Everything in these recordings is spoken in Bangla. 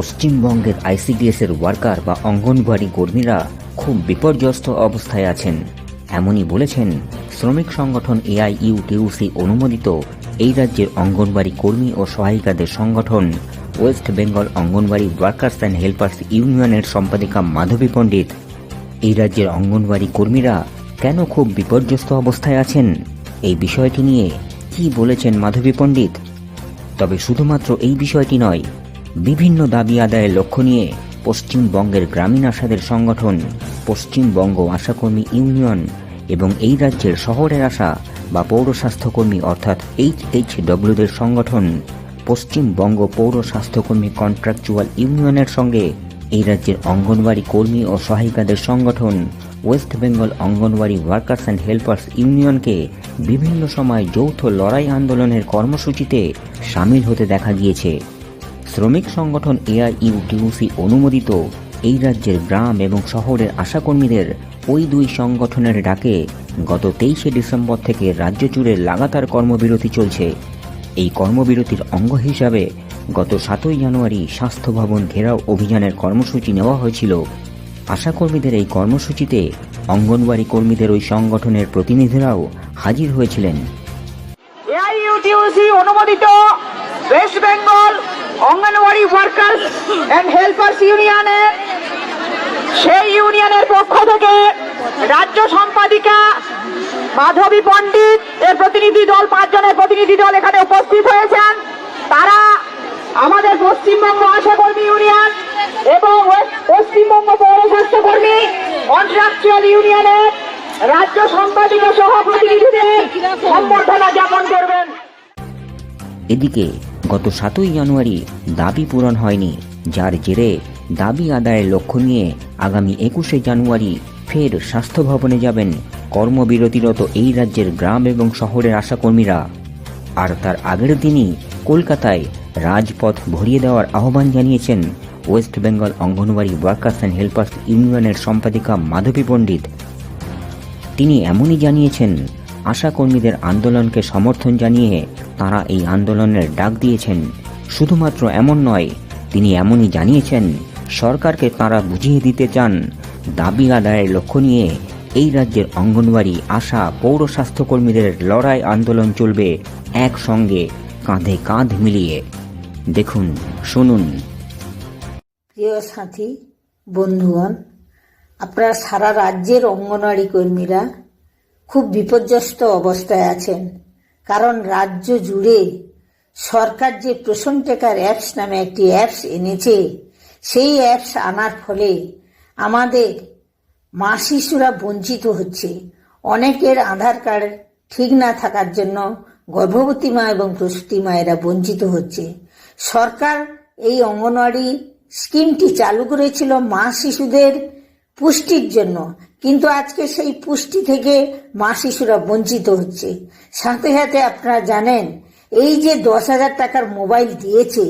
পশ্চিমবঙ্গের আইসিডিএস এর ওয়ার্কার বা অঙ্গনওয়াড়ি কর্মীরা খুব বিপর্যস্ত অবস্থায় আছেন। এমনই বলেছেন শ্রমিক সংগঠন এআইইউটিউসি অনুমোদিত এই রাজ্যের অঙ্গনওয়াড়ি কর্মী ও সহায়িকাদের সংগঠন West Bengal anganwadi workers and helpers ইউনিয়নের সম্পাদিকা মাধবী পণ্ডিত। এই রাজ্যের অঙ্গনওয়াড়ি কর্মীরা কেন খুব বিপর্যস্ত অবস্থায় আছেন? এই বিষয়টি নিয়ে কি বলেছেন মাধবী পণ্ডিত? তবে শুধুমাত্র এই বিষয়টি নয় বিভিন্ন দাবি আদায়ের লক্ষ্য নিয়ে পশ্চিমবঙ্গের গ্রামীণ আশাদের সংগঠন, পশ্চিমবঙ্গ আশাকর্মী ইউনিয়ন এবং এই রাজ্যের শহরের আশা বা পৌর স্বাস্থ্যকর্মী অর্থাৎ এইচ এইচ ডব্লিউদের সংগঠন, পশ্চিমবঙ্গ পৌর স্বাস্থ্যকর্মী কন্ট্রাকচুয়াল ইউনিয়নের সঙ্গে এই রাজ্যের অঙ্গনওয়াড়ি কর্মী ও সহায়িকাদের সংগঠন, West Bengal anganwadi workers and helpers ইউনিয়নকে বিভিন্ন সময় যৌথ লড়াই আন্দোলনের কর্মসূচিতে সামিল হতে দেখা গিয়েছে। শ্রমিক সংগঠন এআইইউটিউসি অনুমোদিত। এই রাজ্যের গ্রাম এবং শহরের আশাকর্মীদের ওই দুই সংগঠনের ডাকে গত তেইশে ডিসেম্বর থেকে রাজ্য জুড়ে লাগাতার কর্মবিরতি চলছে। এই কর্মবিরতির অঙ্গ হিসাবে গত সাতই জানুয়ারি স্বাস্থ্য ভবন ঘেরাও অভিযানের কর্মসূচি নেওয়া হয়েছিল। আশাকর্মীদের এই কর্মসূচিতে অঙ্গনওয়াড়ি কর্মীদের ওই সংগঠনের প্রতিনিধিরাও হাজির হয়েছিলেন। অনুমোদিত, West Bengal anganwadi workers and helpers ইউনিয়নের সেই ইউনিয়নের পক্ষ থেকে রাজ্য সম্পাদিকা মাধবী পণ্ডিত এর প্রতিনিধি দল, পাঁচজনের প্রতিনিধি দল এখানে উপস্থিত হয়েছেন। তারা আমাদের পশ্চিমবঙ্গ আশাকর্মী ইউনিয়ন এবং পশ্চিমবঙ্গ পৌর স্বাস্থ্যকর্মী কন্ট্রাকচুয়াল ইউনিয়নের রাজ্য সম্পাদিকা সহ প্রতিনিধিদের সম্বর্ধনা জ্ঞাপন করবেন। এদিকে গত সাতই জানুয়ারি দাবি পূরণ হয়নি, যার জেরে দাবি আদায়ের লক্ষ্য নিয়ে আগামী একুশে জানুয়ারি ফের স্বাস্থ্য ভবনে যাবেন কর্মবিরতিরত এই রাজ্যের গ্রাম এবং শহরের আশাকর্মীরা। আর তার আগের দিনই কলকাতায় রাজপথ ভরিয়ে দেওয়ার আহ্বান জানিয়েছেন West Bengal anganwadi workers and helpers ইউনিয়নের সম্পাদিকা মাধবী পণ্ডিত। তিনি এমনই জানিয়েছেন আশাকর্মীদের আন্দোলনকে সমর্থন জানিয়ে তারা এই আন্দোলনের ডাক দিয়েছেন। শুধুমাত্র এমন নয়, তিনি এমনই জানিয়েছেন, সরকারকে তারা বুঝিয়ে দিতে চান। দাবি আদায়ের লক্ষ্য নিয়ে এই রাজ্যের অঙ্গনওয়াড়ি, আশা, পৌর স্বাস্থ্যকর্মীদের লড়াই আন্দোলন চলবে একসঙ্গে, কাঁধে কাঁধ মিলিয়ে। দেখুন, শুনুন। প্রিয় সাথী, বন্ধুগণ, আপনারা সারা রাজ্যের অঙ্গনওয়াড়ি কর্মীরা খুব বিপর্যস্ত অবস্থায় আছেন। কারণ রাজ্য জুড়ে সরকার যে প্রসন টেকার অ্যাপস নামে একটি অ্যাপস এনেছে, সেই অ্যাপস আনার ফলে আমাদের মা শিশুরা বঞ্চিত হচ্ছে। অনেকের আধার কার্ড ঠিক না থাকার জন্য গর্ভবতী মা এবং প্রসূতি মায়েরা বঞ্চিত হচ্ছে। সরকার এই অঙ্গনওয়াড়ি স্কিমটি চালু করেছিল মা শিশুদের পুষ্টির জন্য। কিন্তু আজকে সেই পুষ্টি থেকে মা শিশুরা বঞ্চিত হচ্ছে। সাথে সাথে আপনারা জানেন, এই যে দশ হাজার টাকার মোবাইল দিয়েছে,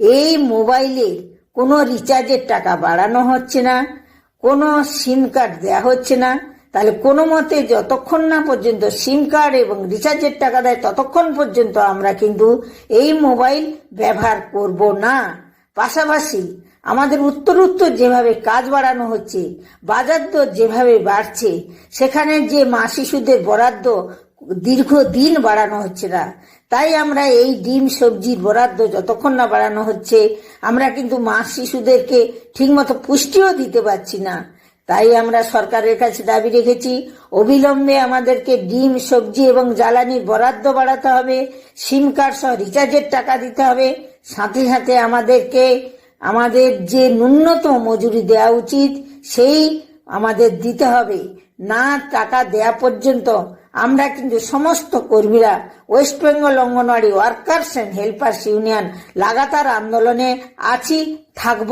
এই মোবাইলে কোনো রিচার্জের টাকা বাড়ানো হচ্ছে না, কোনো সিম কার্ড দেওয়া হচ্ছে না। তাহলে কোনো মতে যতক্ষণ না পর্যন্ত সিম কার্ড এবং রিচার্জের টাকা দেয়, ততক্ষণ পর্যন্ত আমরা কিন্তু এই মোবাইল ব্যবহার করব না। পাশাপাশি আমাদের উত্তর উত্তর যেভাবে কাজ বাড়ানো হচ্ছে বাজার দর যেভাবে বাড়ছে, সেখানে যে মা শিশুদের বরাদ্দ দীর্ঘ দিন বাড়ানো হচ্ছে না, তাই আমরা এই ডিম, সবজির বরাদ্দ যতক্ষণ না বাড়ানো হচ্ছে, আমরা কিন্তু মা শিশুদেরকে ঠিকমতো পুষ্টিও দিতে পারছি না। তাই আমরা সরকারের কাছে দাবি রেখেছি, অবিলম্বে আমাদেরকে ডিম, সবজি এবং জ্বালানির বরাদ্দ বাড়াতে হবে, সিম কার্ড সহ রিচার্জের টাকা দিতে হবে, সাথে সাথে আমাদেরকে আমাদের যে ন্যূনতম মজুরি দেওয়া উচিত, সেই আমাদের দিতে হবে। না টাকা দেয়া পর্যন্ত আমরা কিন্তু সমস্ত কর্মীরা West Bengal anganwadi workers and helpers union লাগাতার আন্দোলনে আছি, থাকব।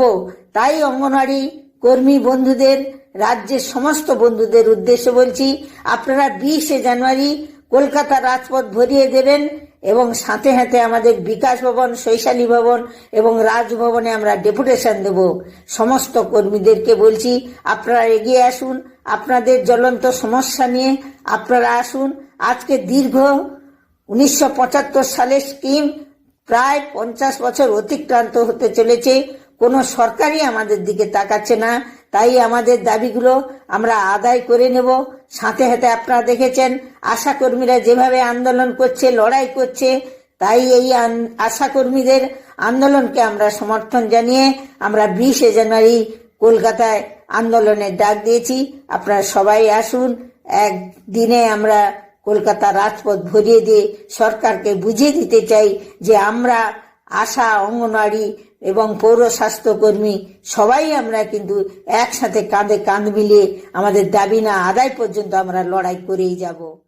তাই অঙ্গনওয়াড়ি কর্মী বন্ধুদের, রাজ্যের সমস্ত বন্ধুদের উদ্দেশ্যে বলছি, আপনারা বিশে জানুয়ারি কলকাতা রাজপথ ভরিয়ে দেবেন। এবং সাথে সাথে আমাদের বিকাশ ভবন শৈশালী ভবন এবং রাজভবনে আমরা ডেপুটেশন দেব। সমস্ত কর্মীদেরকে বলছি, আপনারা এগিয়ে আসুন, আপনাদের জ্বলন্ত সমস্যা নিয়ে আপনারা আসুন। আজকে দীর্ঘ উনিশশো পঁচাত্তর সালের স্কিম প্রায় পঞ্চাশ বছর অতিক্রান্ত হতে চলেছে। কোনো সরকারই আমাদের দিকে তাকাচ্ছে না। তাই আমাদের দাবিগুলো আমরা আদায় করে নেব। সাথে সাথে আপনারা দেখেছেন আশা কর্মীরা যেভাবে আন্দোলন করছে, লড়াই করছে, তাই এই আশাকর্মীদের আন্দোলনকে আমরা সমর্থন জানিয়ে আমরা বিশে জানুয়ারি কলকাতায় আন্দোলনের ডাক দিয়েছি। আপনারা সবাই আসুন, একদিনে আমরা কলকাতা রাজপথ ভরিয়ে দিয়ে সরকারকে বুঝিয়ে দিতে চাই যে আমরা আশা, অঙ্গনওয়াড়ি এবং পৌর স্বাস্থ্যকর্মী, সবাই আমরা কিন্তু একসাথে কাঁধে কাঁধ মিলিয়ে আমাদের দাবি না আদায় পর্যন্ত আমরা লড়াই করেই যাব।